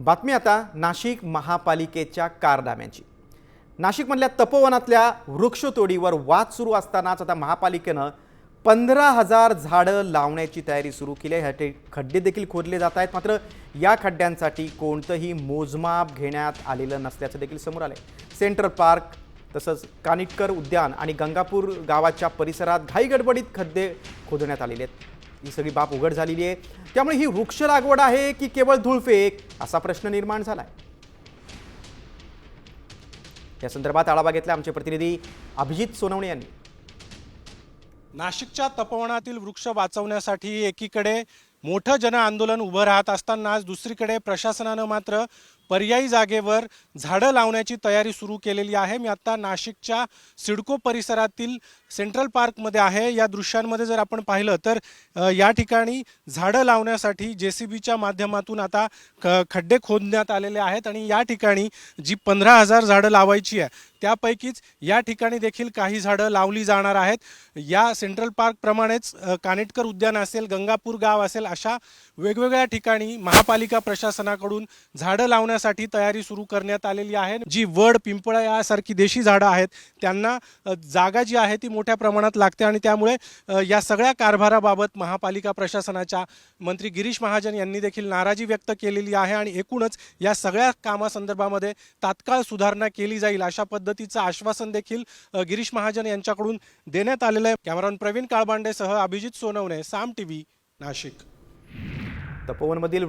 बातमी आता नाशिक महापालिकेच्या कारनाम्याची. नाशिकमधल्या तपोवनातल्या वृक्षतोडीवर वाद सुरू असतानाच आता महापालिकेनं पंधरा हजार झाडं लावण्याची तयारी सुरू केली आहे. ह्याचे खड्डे देखील खोदले जात आहेत. मात्र या खड्ड्यांसाठी कोणतंही मोजमाप घेण्यात आलेलं नसल्याचं देखील समोर आलंय. सेंट्रल पार्क तसंच कानिटकर उद्यान आणि गंगापूर गावाच्या परिसरात घाईगडबडीत खड्डे खोदण्यात आलेले आहेत. ही सगळी बाब उघड झालेली आहे. त्यामुळे ही वृक्ष लागवड आहे की केवळ धुळफेक? असा प्रश्न निर्माण झालाय. या संदर्भात आढावा घेतला आमचे प्रतिनिधी अभिजित सोनवणे यांनी. नाशिकच्या तपोवनातील वृक्ष वाचवण्यासाठी एकीकडे मोठं जन आंदोलन उभं राहत असतानाच दुसरीकडे प्रशासनानं मात्र पर्यायी जागेवर झाडं लावण्याची तयारी सुरू केलेली आहे. मी आत्ता नाशिकच्या सिडको परिसरातील सेंट्रल पार्कमध्ये आहे. या दृश्यांमध्ये जर आपण पाहिलं तर या ठिकाणी झाडं लावण्यासाठी जे सी बीच्या माध्यमातून आता ख खड्डे खोदण्यात आलेले आहेत आणि या ठिकाणी जी पंधरा हजार झाडं लावायची आहे त्यापैकीच या ठिकाणी देखील काही झाडं लावली जाणार आहेत. या सेंट्रल पार्कप्रमाणेच कानेटकर उद्यान असेल गंगापूर गाव असेल अशा वेगवेगळ्या ठिकाणी महापालिका प्रशासनाकडून झाडं लावण्या करण्यासाठी तयारी सुरू करण्यात आलेली आहे. जी वड पिंपळा यासारखी देशी झाडं आहेत त्यांना जागा जी आहे ती मोठ्या प्रमाणात लागते आणि त्यामुळे या सगळ्या कारभाराबाबत महापालिका प्रशासनाच्या मंत्री गिरीश महाजन यांनी देखील नाराजी व्यक्त केलेली आहे आणि एकूणच या सगळ्या कामासंदर्भामध्ये तात्काळ सुधारणा केली जाईल अशा पद्धतीचं आश्वासन देखील गिरीश महाजन यांच्याकडून देण्यात आलेलं आहे. कॅमेरामन प्रवीण काळबांडेसह अभिजित सोनवणे साम टीव्ही नाशिक. तपोवनमधील